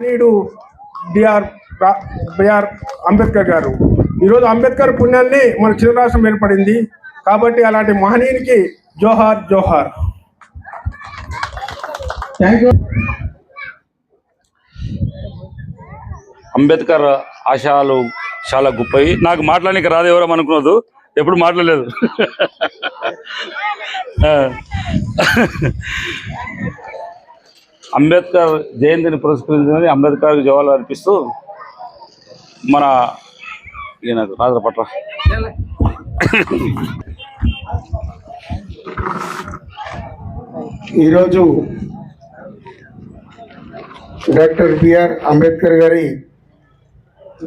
నేడు BR BR Ambedkar గారు. ఈరోజు అంబేద్కర్ పుణ్యాన్ని మన చిన్న రాష్ట్రం ఏర్పడింది. కాబట్టి అలాంటి మహనీయునికి జోహార్ జోహార్. అంబేద్కర్ ఆశయాలు చాలా గొప్పవి. నాకు మాట్లాడడానికి రాదు ఎవరో అనుకున్నది ఎప్పుడు మాట్లాడలేదు. అంబేద్కర్ జయంతిని పురస్కరించుకొని అంబేద్కర్కి జవాలు అర్పిస్తూ మన ఈయన రాజర పట్ల. ఈరోజు డాక్టర్ బిఆర్ అంబేద్కర్ గారి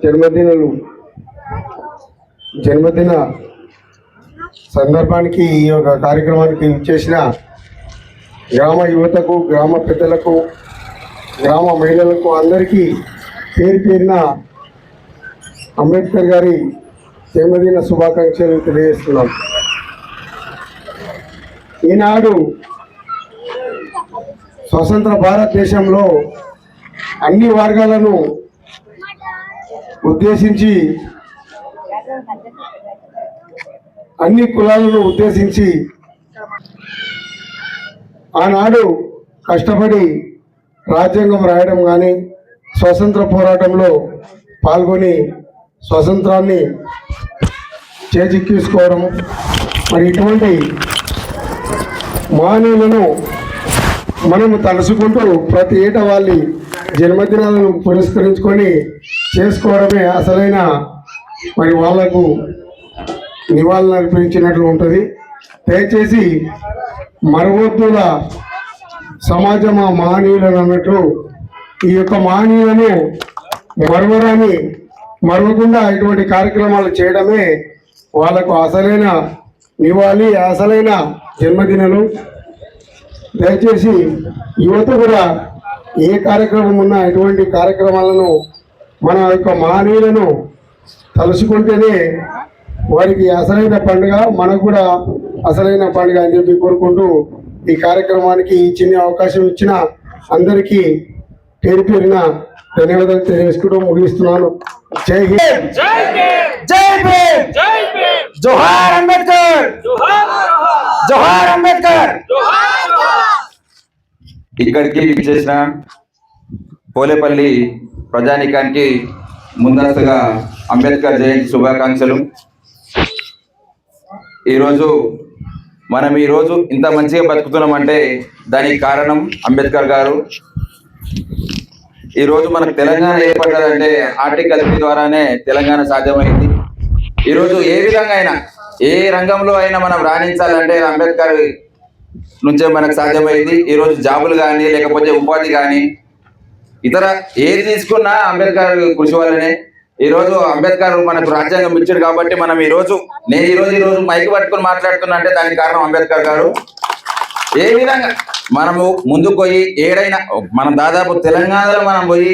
జన్మదినాలు జన్మదిన సందర్భానికి ఈ యొక్క కార్యక్రమానికి చేసిన గ్రామ యువతకు గ్రామ పెద్దలకు గ్రామ మహిళలకు అందరికీ పేరు పేరిన అంబేద్కర్ గారి జన్మదిన శుభాకాంక్షలు తెలియజేస్తున్నాం. ఈనాడు స్వతంత్ర భారతదేశంలో అన్ని వర్గాలను ఉద్దేశించి అన్ని కులాలను ఉద్దేశించి ఆనాడు కష్టపడి రాజ్యాంగం రాయడం కానీ స్వతంత్ర పోరాటంలో పాల్గొని స్వతంత్రాన్ని చేజిక్కించుకోవడం మరి ఇటువంటి మహనీయులను మనము తలుసుకుంటూ ప్రతి ఏటా వాళ్ళ జన్మదినాలను పురస్కరించుకొని చేసుకోవడమే అసలైన మరి వాళ్ళకు నివాళులు అర్పించినట్లు ఉంటుంది. దయచేసి మరవద్దుల సమాజమా మహనీయులను అన్నట్టు ఈ యొక్క మహనీయులను మరవరాని మరవకుండా ఇటువంటి కార్యక్రమాలు చేయడమే వాళ్ళకు అసలైన నివాళి అసలైన జన్మదినాలు. దయచేసి యువత కూడా ఏ కార్యక్రమం ఉన్నా ఎటువంటి కార్యక్రమాలను మన యొక్క మహనీయులను తలుసుకుంటేనే వారికి అసలైన పండుగ. మనకు కూడా అసలైన పండుగ అని చెప్పి కోరుకుంటూ ఈ కార్యక్రమానికి ఈ చిన్న అవకాశం ఇచ్చిన అందరికీ పేరు పేరిన ధన్యవాదాలు తెలియజేసుకుంటూ ముగిస్తున్నాను. జై హింద్. జై భీమ్ జోహార్ అంబేద్కర్. జోహార్ అంబేద్కర్. ఇక్కడికి విచ్చేసిన పోలేపల్లి ప్రజానికానికి ముందస్తుగా అంబేద్కర్ జయంతి శుభాకాంక్షలు. ఈరోజు మనం ఈరోజు ఇంత మంచిగా బతుకుతున్నామంటే దానికి కారణం అంబేద్కర్ గారు. ఈరోజు మనకు తెలంగాణ ఏర్పడ్డదంటే ఆర్టికల్ త్రీ ద్వారానే తెలంగాణ సాధ్యమైంది. ఈరోజు ఏ విధంగా అయినా ఏ రంగంలో అయినా మనం రాణించాలంటే అంబేద్కర్ నుంచే మనకు సాధ్యమైంది. ఈరోజు జాబులు కానీ లేకపోతే ఉపాధి కానీ ఇతర ఏది తీసుకున్నా అంబేద్కర్ కృషి వల్లనే ఈ రోజు అంబేద్కర్ మనకు రాజ్యాంగం ఇచ్చాడు కాబట్టి మనం ఈ రోజు నేను ఈ రోజు ఈ రోజు మైక్ పట్టుకొని మాట్లాడుతున్నా అంటే దానికి కారణం అంబేద్కర్ గారు. ఏ విధంగా మనము ముందుకు పోయి ఏడైనా మనం దాదాపు తెలంగాణలో మనం పోయి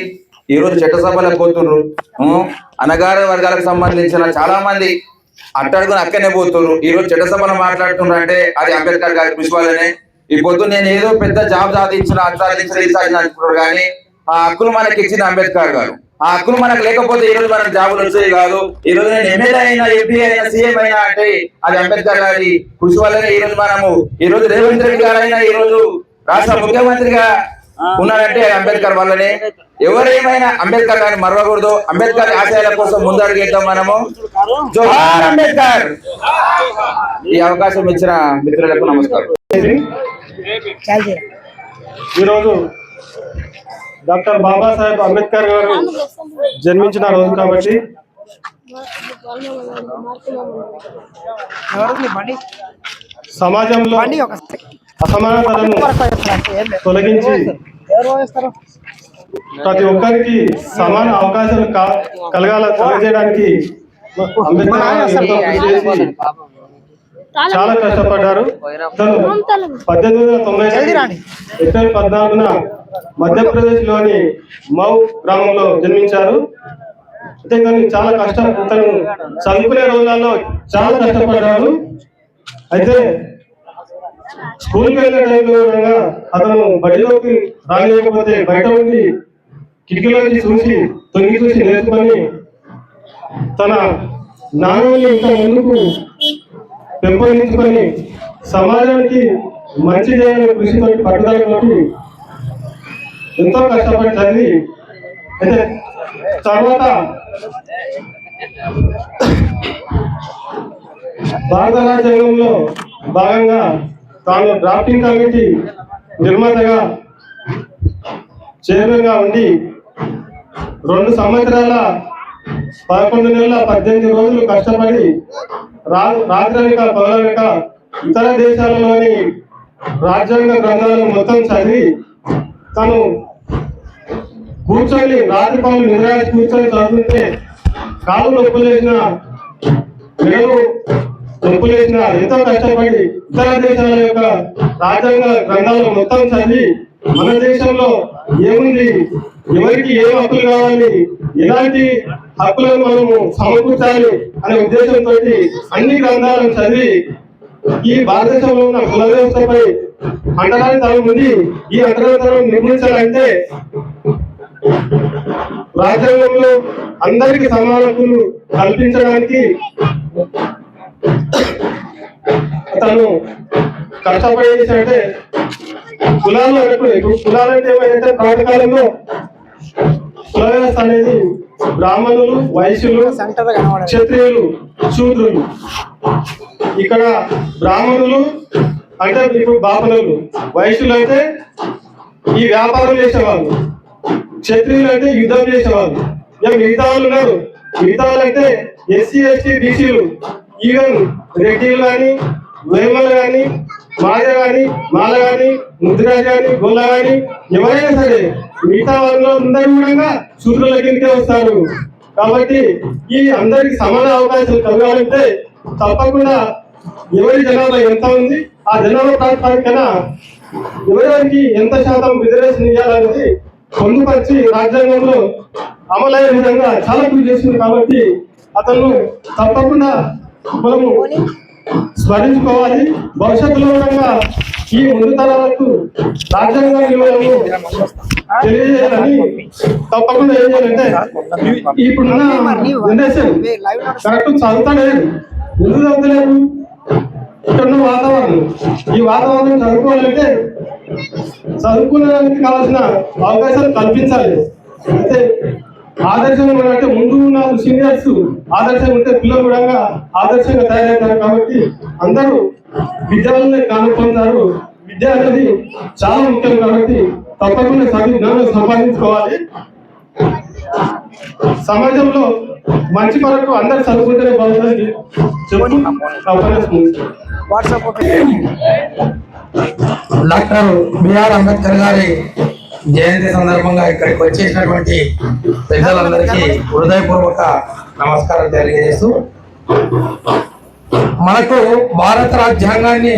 ఈ రోజు చట్టసభలకు పోతున్నారు అనగార వర్గాలకు సంబంధించిన చాలా మంది అట్టడుగుని అక్కనే పోతున్నారు ఈ రోజు చట్టసభలో మాట్లాడుతున్నారు అంటే అది అంబేద్కర్ గారి కృషి ఈ పొద్దు నేను ఏదో పెద్ద జాబ్ సాధించిన అది సాధించిన ఈ సాధించిన కానీ ఆ హక్కులు మనకి ఇచ్చిన అంబేద్కర్ గారు. ఆ హక్కులు మనకు లేకపోతే ఈ రోజు మనకు జాబులు వచ్చేది కాదు. ఈ రోజు నేను ఎమ్మెల్యే అయినా ఎంపీ అయినా సీఎం అయినా అంటే అది అంబేద్కర్ గారి కృషి వల్లనే ఈ రోజు మనము ఈ రోజు రేవంత్ రెడ్డి గారు అయినా ఈ రోజు రాష్ట్ర ముఖ్యమంత్రిగా ఉన్నారంటే అది అంబేద్కర్ వల్లనే. ఎవరేమైనా అంబేద్కర్ గారిని మరవకూడదు. అంబేద్కర్ ఆశయాల కోసం ముందడుగేద్దాం మనము. జోహార్ అంబేద్కర్! ఈ అవకాశం ఇచ్చిన మిత్రులకు నమస్కారం. ఈరోజు డాక్టర్ బాబాసాహెబ్ అంబేద్కర్ గారు జన్మించిన రోజు కాబట్టి. సమాజంలో అసమానతలను తొలగించి ప్రతి ఒక్కరికి సమాన అవకాశాలు కలగాల కలగజేయడానికి అంబేద్కర్ చాలా కష్టపడ్డారు. తను పద్దెనిమిది వందల తొంభై ఏప్రిల్ పద్నాలుగున మధ్యప్రదేశ్లోని మౌ గ్రామంలో జన్మించారు. అయితే కానీ చాలా కష్టం తను చదువుకునే రోజులలో చాలా కష్టపడ్డాడు అయితే స్కూల్కి వెళ్ళే టైంలో కూడా అతను బడిలోకి రాలేకపోతే బయట ఉండి కిటికీలో నుంచి చూసి తొంగి చూసి నేర్చుకొని తన నాణ్యాన్ని ఇంకా ముందుకు పెంపొందించుకొని సమాజానికి మంచి చేయాలని కృషితో పట్టుదలతోటి ఎంతో కష్టపడి చదివి అయితే తర్వాత భారత రాజ్యాంగంలో భాగంగా తాను డ్రాఫ్టింగ్ కమిటీ నిర్మాతగా చైర్మన్గా ఉండి రెండు సంవత్సరాల పదకొండు నెలల పద్దెనిమిది రోజులు కష్టపడి రా రాత్రనక యొక్క ఇతర దేశాలలోని రాజ్యాంగ గ్రంథాలను మొత్తం చదివి తను కూర్చొని రాత్రి పనులు నిర్ణయాలు కూర్చొని చదువుతుంటే కాలు నొప్పులు వేసిన నేను నొప్పులు వేసిన ఎంతో కష్టపడి ఇతర దేశాల యొక్క రాజ్యాంగ గ్రంథాలను మొత్తం చదివి మన దేశంలో ఏముంది? ఎవరికి ఏ హక్కులు కావాలి ఎలాంటి హక్కులను మనము సమకూర్చాలి అనే ఉద్దేశంతో అన్ని గ్రంథాలను చదివి ఈ భారతదేశంలో ఉన్న కుల వ్యవస్థపై అంటరాని తరం ఉంది ఈ అంటరాని తరం నిర్మించాలంటే రాజ్యాంగంలో అందరికి సమాన హక్కులు కల్పించడానికి తను కష్టపడేది అంటే కులాలు అన్నప్పుడు ఇప్పుడు కులాలు అంటే ఏమైతే ప్రాతకాలంలో కుల అనేది బ్రాహ్మణులు వైశ్యులు క్షత్రియులు శూద్రులు. ఇక్కడ బ్రాహ్మణులు అంటే ఇప్పుడు బాపనులు వైశ్యులు అయితే ఈ వ్యాపారం చేసేవాళ్ళు క్షత్రియులు అంటే యుద్ధం చేసేవాళ్ళు. ఇక మిగతా వాళ్ళు ఉన్నారు. మిగతా అంటే ఎస్సీ ఎస్టీ బీసీలు. ఈవెన్ రెడ్డిలు కానీ వేమలు కానీ మాయ కానీ మాల కానీ ముద్రాజ్ కానీ గుల్ల కానీ ఎవరైనా సరే మిగతా వాళ్ళలో అందరూ కూడా శూద్రుల కిందకే వస్తారు. కాబట్టి ఈ అందరికి సమాన అవకాశాలు కలగాలంటే తప్పకుండా ఎవరి జనాభా ఎంత ఉంది ఆ జనాభా ప్రాతిపదికన ఎవరెవరికి ఎంత శాతం రిజర్వేషన్ ఇవ్వాలనేది పొందుపరిచి రాజ్యాంగంలో అమలయ్యే విధంగా చాలా కృషి చేసింది కాబట్టి అతను తప్పకుండా మనము స్మరించుకోవాలి. భవిష్యత్తులో కూడా ఈ ముందు తరాలకు రాజ్యాంగ విలువలను తెలియజేయాలని తప్పకుండా ఏం చేయాలంటే ఇప్పుడున్న జనరేషన్ కరెక్ట్ చదువుతలేదు. ఎందుకు చదువుతలేదు ఇక్కడున్న వాతావరణం. ఈ వాతావరణం చదువుకోవాలంటే చదువుకునేదానికి కావాల్సిన అవకాశాలు కల్పించాలి. అయితే ఆదర్శంగా అంటే ముందు ఉన్న సీనియర్స్ ఆదర్శంగా ఉంటే పిల్లలు కూడా ఆదర్శంగా తయారవుతారు కాబట్టి అందరూ విద్యార్థులే కానుకుంటారు విద్య అనేది చాలా ముఖ్యం కాబట్టి తప్పకుండా చదివి జ్ఞానం సంపాదించుకోవాలి. సమాజంలో మంచి వరకు అందరు చదువుకుంటేనే బాగుంటుంది డాక్టర్ బిఆర్ అంబేద్కర్ గారి జయంతి సందర్భంగా ఇక్కడికి వచ్చేసినటువంటి పెద్దలందరికీ హృదయపూర్వక నమస్కారం తెలియజేస్తూ మనకు భారత రాజ్యాంగాన్ని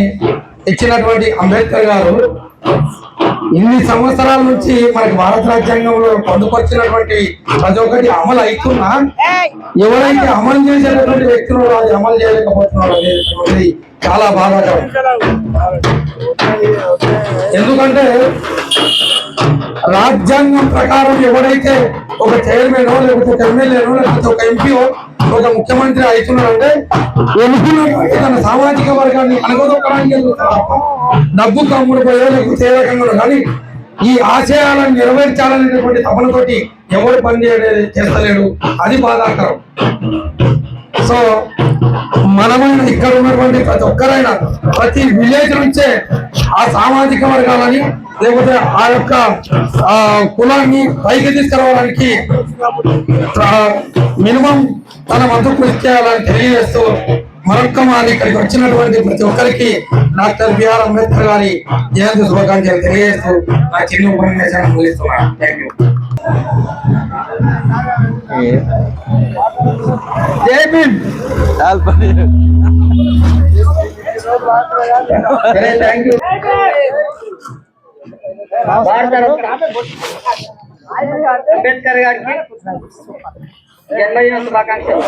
ఇచ్చినటువంటి అంబేద్కర్ గారు ఇన్ని సంవత్సరాల నుంచి మనకి భారత రాజ్యాంగంలో పొందుపరిచినటువంటి ప్రతి ఒక్కటి అమలు అవుతున్నా ఎవరైతే అమలు చేసేటటువంటి వ్యక్తులు అది అమలు చేయలేకపోతున్నారు అనేది చాలా బాధాకరం. ఎందుకంటే రాజ్యాంగం ప్రకారం ఎవరైతే ఒక చైర్మన్ లేకపోతే ఒక ఎమ్మెల్యేనో లేకపోతే ఒక ఎంపీఓ ఒక ముఖ్యమంత్రి అవుతున్నారంటే ఎన్నుకున్నటువంటి తన సామాజిక వర్గాన్ని అనగదొక్కడానికి డబ్బు కమ్ముడు పోయో లేకపోతే ఏ రకంగా కానీ ఈ ఆశయాలను నెరవేర్చాలనేటువంటి తపనతోటి ఎవరు పని చేయలేదు చేస్తలేడు. అది బాధాకరం. సో మనమైన ఇక్కడ ఉన్నటువంటి ప్రతి ఒక్కరైనా ప్రతి విలేజ్ నుంచే ఆ సామాజిక వర్గాలని లేకపోతే ఆ యొక్క కులాన్ని పైకి తీసుకురావడానికి మినిమం తన వంతు కృషి చేయాలని తెలియజేస్తూ మరొక్క మాది ఇక్కడికి వచ్చినటువంటి ప్రతి ఒక్కరికి డాక్టర్ బిఆర్ అంబేద్కర్ గారి జయంతి శుభాకాంక్షలు తెలియజేస్తూ నా చిన్న ఉపన్యాసాన్ని ముగిస్తున్నాను థ్యాంక్ యూ జై భీమ్ థ్యాంక్ యూ అంబేద్కర్ గారికి జన్మదిన శుభాకాంక్షలు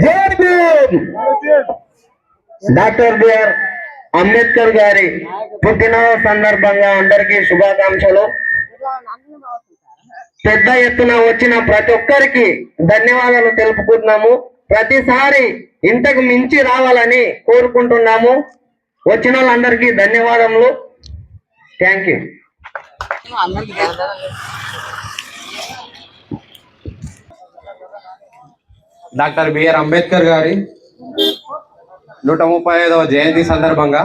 జై భీమ్ డాక్టర్ బిఆర్ అంబేద్కర్ గారి పుట్టినరోజు సందర్భంగా అందరికీ శుభాకాంక్షలు. పెద్ద ఎత్తున వచ్చిన ప్రతి ఒక్కరికి ధన్యవాదాలు తెలుపుకుంటున్నాము. ప్రతిసారి ఇంతకు మించి రావాలని కోరుకుంటున్నాము. వచ్చిన వాళ్ళందరికీ ధన్యవాదములు. Thank you doctor BR Ambedkar గారి నూట ముప్పై ఐదవ జయంతి సందర్భంగా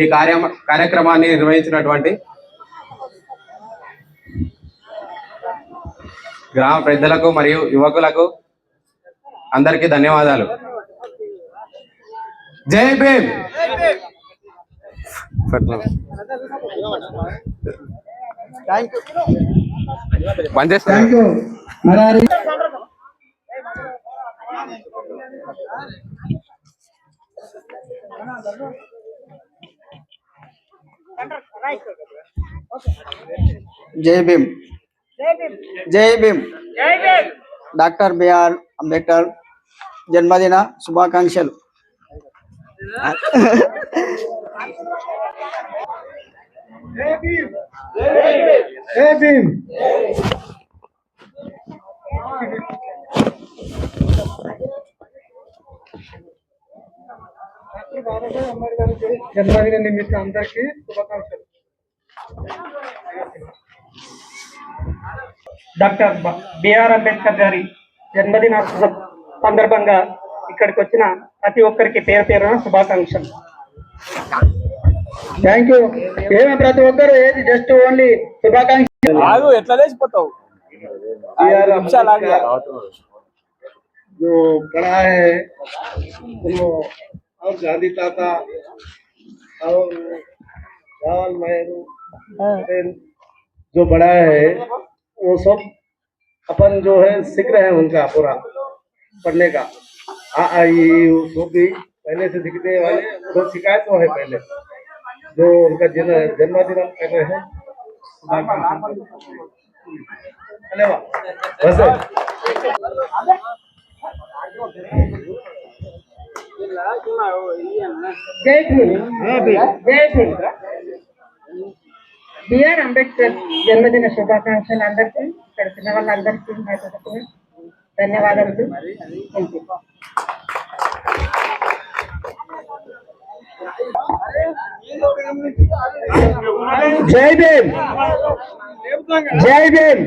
ఈ కార్య కార్యక్రమాన్ని నిర్వహించినటువంటి గ్రామ పెద్దలకు మరియు యువకులకు అందరికీ ధన్యవాదాలు. జై భీమ్! పనిచేస్తా థ్యాంక్ యూ నరారి జై భీమ్. జై భీమ్ డాక్టర్ బిఆర్ అంబేద్కర్ జన్మదిన శుభాకాంక్షలు జై భీమ్ జన్మదిన నిమిత్తం అందరికీ శుభాకాంక్షలు డాక్టర్ బ- బిఆర్ అంబేద్కర్ గారి జన్మదిన శుభ- సందర్భంగా ఇక్కడికి వచ్చిన ప్రతి ఒక్కరికి పేరు పేరున శుభాకాంక్షలు థ్యాంక్ యూ ఏమో ప్రతి ఒక్కరు ఏది జస్ట్ ఓన్లీ శుభాకాంక్షలు ఆగు ఎట్లా లేచిపోతావు ఐదు నిమిషాలు ఆగు. जो बड़ा है वो और गांधी ताता और जवाहरलाल नेहरू पटेल जो बड़ा है वो सब अपन जो है सीख रहे हैं उनका पूरा पढ़ने का। आ आई उसको भी पहले से सीखने वाले तो शिकायत तो है पहले। जो उनका जन्म जन्मदिन हम कर रहे हैं जय जय जय బిఆర్ అంబేద్కర్ జన్మదిన శుభాకాంక్షలు అందరికీ ఇక్కడ చిన్న వాళ్ళందరికీ ధన్యవాదాలు జై భీమ్! జై భీమ్!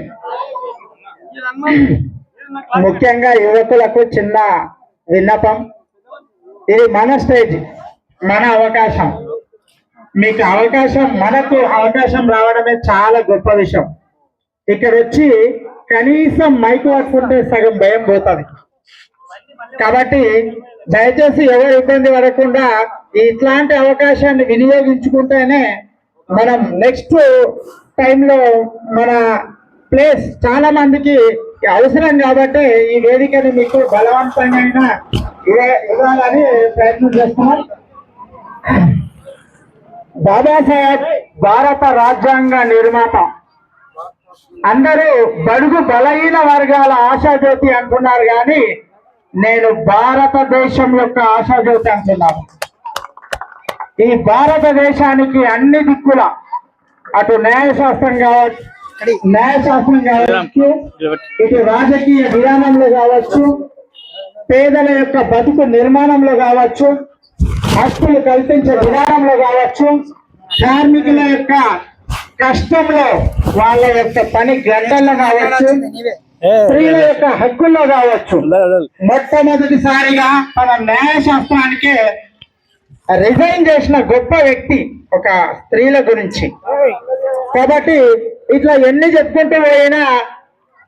ముఖ్యంగా యువకులకు చిన్న విన్నపం. ఇది మన స్టేజ్ మన అవకాశం. మీకు అవకాశం మనకు అవకాశం రావడమే చాలా గొప్ప విషయం. ఇక్కడ వచ్చి కనీసం మైక్ పట్టుకుంటే సగం భయం పోతుంది. కాబట్టి దయచేసి ఎవరు ఇబ్బంది పడకుండా ఇట్లాంటి అవకాశాన్ని వినియోగించుకుంటేనే మనం నెక్స్ట్ టైంలో మన ప్లేస్ చాలా మందికి అవసరం కాబట్టి ఈ వేదికని మీకు బలవంతంగా ఇవ్వాలని ప్రయత్నం చేస్తున్నాం. బాబాసాహెబ్ భారత రాజ్యాంగ నిర్మాత. అందరూ బడుగు బలహీన వర్గాల ఆశాజ్యోతి అంటున్నారు కానీ నేను భారతదేశం యొక్క ఆశాజ్యోతి అంటున్నాను. ఈ భారతదేశానికి అన్ని దిక్కుల అటు న్యాయశాస్త్రం కావచ్చు న్యాయశాస్త్రం కావచ్చు ఇటు రాజకీయ విధానంలో కావచ్చు పేదల యొక్క బతుకు నిర్మాణంలో కావచ్చు హక్కులు కల్పించే విధానంలో కావచ్చు కార్మికుల యొక్క కష్టంలో వాళ్ళ యొక్క పని గంటల్లో కావచ్చు స్త్రీల యొక్క హక్కుల్లో కావచ్చు. మొట్టమొదటిసారిగా మన న్యాయశాస్త్రానికే రిజైన్ చేసిన గొప్ప వ్యక్తి ఒక స్త్రీల గురించి. కాబట్టి ఇట్లా ఎన్ని చెప్పుకుంటూ పోయినా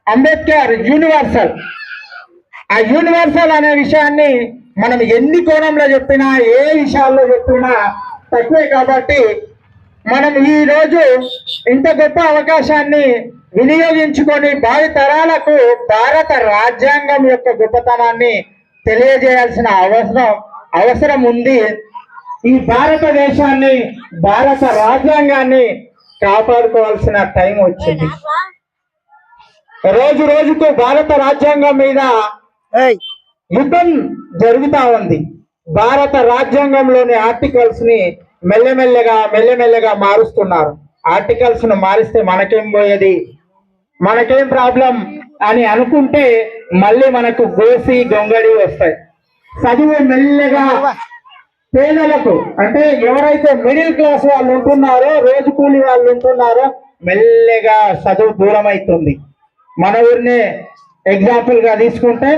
అంబేద్కర్ యూనివర్సల్ ఆ యూనివర్సల్ అనే విషయాన్ని మనం ఎన్ని కోణంలో చెప్పినా ఏ విషయాల్లో చెప్పినా తక్కువే కాబట్టి మనం ఈ రోజు ఇంత గొప్ప అవకాశాన్ని వినియోగించుకొని భావి తరాలకు భారత రాజ్యాంగం యొక్క గొప్పతనాన్ని తెలియజేయాల్సిన అవసరం అవసరం ఉంది. ఈ భారతదేశాన్ని భారత రాజ్యాంగాన్ని కాపాడుకోవాల్సిన టైం వచ్చింది. రోజు రోజుకు భారత రాజ్యాంగం మీద యుద్ధం జరుగుతా ఉంది. భారత రాజ్యాంగంలోని ఆర్టికల్స్ని మెల్లమెల్లగా మెల్లమెల్లగా మారుస్తున్నారు. ఆర్టికల్స్ను మారిస్తే మనకేం పోయేది? మనకేం ప్రాబ్లం అని అనుకుంటే మళ్ళీ మనకు గోసి గొంగడి వస్తాయి. చదువు మెల్లగా పేదలకు అంటే ఎవరైతే మిడిల్ క్లాస్ వాళ్ళు ఉంటున్నారో రోజు కూలి వాళ్ళు ఉంటున్నారో మెల్లగా చదువు దూరం అవుతుంది మన ఊరినే ఎగ్జాంపుల్గా తీసుకుంటే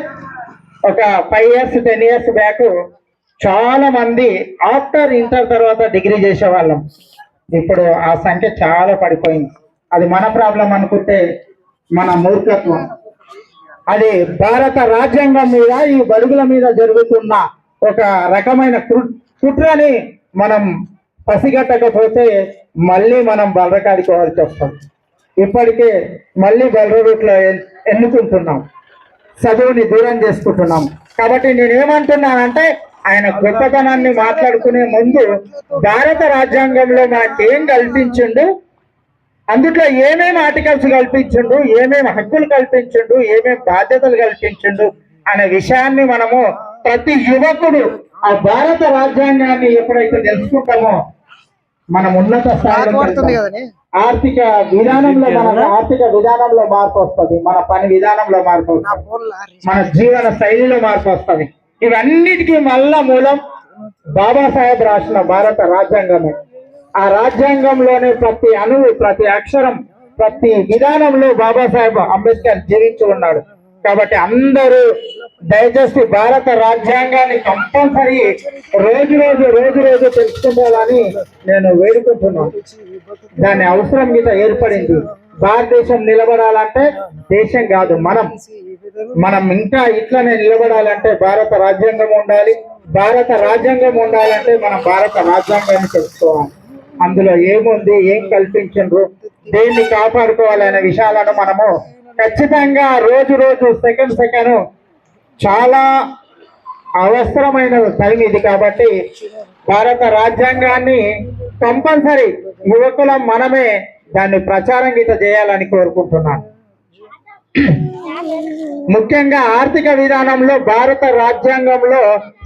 ఒక five years ten years back చాలా మంది ఆఫ్టర్ ఇంటర్ తర్వాత డిగ్రీ చేసేవాళ్ళం. ఇప్పుడు ఆ సంఖ్య చాలా పడిపోయింది. అది మన ప్రాబ్లం అనుకుంటే మన మూర్ఖత్వం. అది భారత రాజ్యాంగం మీద ఈ బడుగుల మీద జరుగుతున్న ఒక రకమైన కుట్రని మనం పసిగట్టకపోతే మళ్ళీ మనం బలరకాడుకోవాల్సి వస్తుంది ఇప్పటికే మళ్ళీ బలర రూట్లో ఎన్నుకుంటున్నాం. చదువుని దూరం చేసుకుంటున్నాం. కాబట్టి నేను ఏమంటున్నానంటే ఆయన గొప్పతనాన్ని మాట్లాడుకునే ముందు భారత రాజ్యాంగంలో మనకి ఏం కల్పించిండు? అందులో ఏమేమి ఆర్టికల్స్ కల్పించిండు? ఏమేమి హక్కులు కల్పించిండు? ఏమేమి బాధ్యతలు కల్పించిండు? అనే విషయాన్ని మనము ప్రతి యువకుడు ఆ భారత రాజ్యాంగాన్ని ఎప్పుడైతే తెలుసుకుంటామో మనం ఉన్నత స్థాయిలో వెళ్తాం. ఆర్థిక విధానంలో మన ఆర్థిక విధానంలో మార్పు వస్తుంది. మన పని విధానంలో మార్పు వస్తుంది. మన జీవన శైలిలో మార్పు వస్తుంది. ఇవన్నిటికీ మళ్ళా మూలం బాబాసాహెబ్ రాసిన భారత రాజ్యాంగమే. ఆ రాజ్యాంగంలోనే ప్రతి అణువు ప్రతి అక్షరం ప్రతి విధానంలో బాబాసాహెబ్ అంబేద్కర్ జీవించి ఉన్నాడు. కాబట్టి అందరూ దయచేసి భారత రాజ్యాంగాన్ని కంపల్సరీ రోజు రోజు రోజు రోజు తెలుసుకుంటారని నేను వేడుకుంటున్నాను. దాని అవసరం మీద ఏర్పడింది. భారతదేశం నిలబడాలంటే దేశం కాదు మనం. మనం ఇంకా ఇట్లనే నిలబడాలంటే భారత రాజ్యాంగం ఉండాలి. భారత రాజ్యాంగం ఉండాలంటే మనం భారత రాజ్యాంగాన్ని తెలుసుకోవాలి. అందులో ఏముంది ఏం కల్పించరు దేన్ని కాపాడుకోవాలనే విషయాలను మనము ఖచ్చితంగా రోజు రోజు సెకండ్ సెకండ్ చాలా అవసరమైన టైం ఇది కాబట్టి భారత రాజ్యాంగాన్ని కంపల్సరీ యువకులం మనమే దాన్ని ప్రచారం గీత చేయాలని కోరుకుంటున్నాను. ముఖ్యంగా ఆర్థిక విధానంలో భారత రాజ్యాంగంలో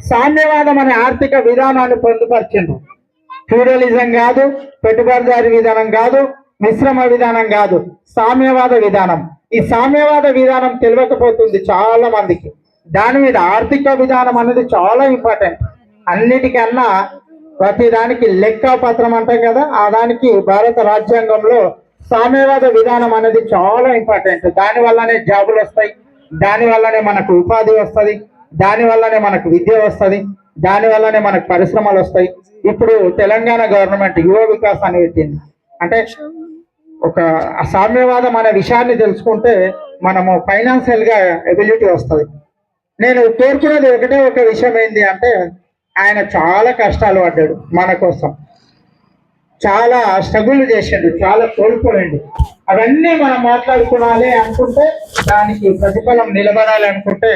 సామ్యవాదం అనే ఆర్థిక విధానాన్ని పొందుపరిచిండ్రు. ఫ్యూడలిజం కాదు పెట్టుబడిదారి విధానం కాదు మిశ్రమ విధానం కాదు సామ్యవాద విధానం. ఈ సామ్యవాద విధానం తెలియకపోతుంది చాలా మందికి. దాని మీద ఆర్థిక విధానం అనేది చాలా ఇంపార్టెంట్ అన్నిటికన్నా ప్రతి దానికి లెక్క పత్రం అంటాం కదా ఆ దానికి భారత రాజ్యాంగంలో సామ్యవాద విధానం అనేది చాలా ఇంపార్టెంట్ దాని వల్లనే జాబులు వస్తాయి దాని వల్లనే మనకు ఉపాధి వస్తుంది దాని వల్లనే మనకు విద్య వస్తుంది దాని వల్లనే మనకు పరిశ్రమలు వస్తాయి. ఇప్పుడు తెలంగాణ గవర్నమెంట్ యువ వికాస్ అని పెట్టింది. అంటే ఒక సామ్యవాదం అనే విషయాన్ని తెలుసుకుంటే మనము ఫైనాన్షియల్గా ఎబిలిటీ వస్తుంది. నేను కోరుకున్నది ఒకటే ఒక విషయం ఏంటి అంటే ఆయన చాలా కష్టాలు పడ్డాడు మన కోసం. చాలా స్ట్రగుల్ చేసిండు చాలా కోల్పోయిండు అవన్నీ మనం మాట్లాడుకోవాలి అనుకుంటే దానికి ప్రతిఫలం నిలబడాలి అనుకుంటే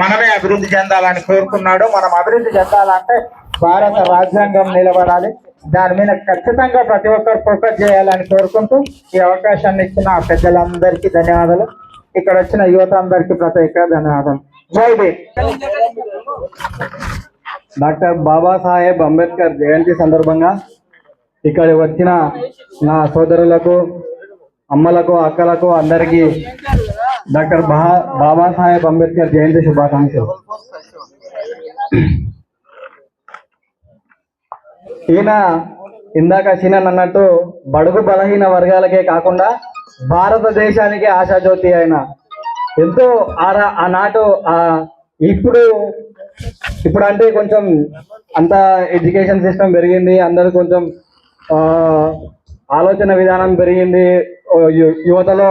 మనమే అభివృద్ధి చెందాలని కోరుకున్నాడు. మనం అభివృద్ధి చెందాలంటే భారత రాజ్యాంగం నిలబడాలి. దాని మీద ఖచ్చితంగా ప్రతి ఒక్కరు ఫోకస్ చేయాలని కోరుకుంటూ ఈ అవకాశాన్ని ఇచ్చిన పెద్దలందరికీ ధన్యవాదాలు. ఇక్కడ వచ్చిన యువత అందరికీ ప్రత్యేక ధన్యవాదాలు. జై భీమ్. డాక్టర్ బాబాసాహెబ్ అంబేద్కర్ జయంతి సందర్భంగా ఇక్కడ వచ్చిన నా సోదరులకు అమ్మలకు అక్కలకు అందరికీ డాక్టర్ బా బాబాసాహెబ్ అంబేద్కర్ జయంతి శుభాకాంక్షలు. ఈయన ఇందాక చిన్న అన్నట్టు బడుగు బలహీన వర్గాలకే కాకుండా భారతదేశానికి ఆశాజ్యోతి ఆయన. ఎంతో ఆరా ఆనాటు ఇప్పుడు ఇప్పుడు అంటే కొంచెం అంత ఎడ్యుకేషన్ సిస్టమ్ పెరిగింది అందరూ కొంచెం ఆలోచన విధానం పెరిగింది యువతలో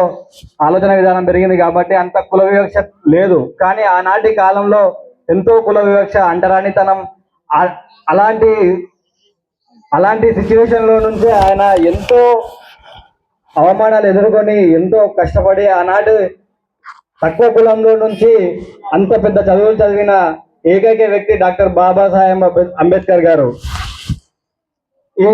ఆలోచన విధానం పెరిగింది కాబట్టి అంత కుల వివక్ష లేదు. కానీ ఆనాటి కాలంలో ఎంతో కుల వివక్ష అంటరానితనం అలాంటి అలాంటి సిచ్యువేషన్లో నుంచి ఆయన ఎంతో అవమానాలు ఎదుర్కొని ఎంతో కష్టపడి ఆనాడు తక్కువ కులంలో నుంచి అంత పెద్ద చదువులు చదివిన ఏకైక వ్యక్తి డాక్టర్ బాబాసాహెబ్ అంబేద్కర్ గారు. ఈ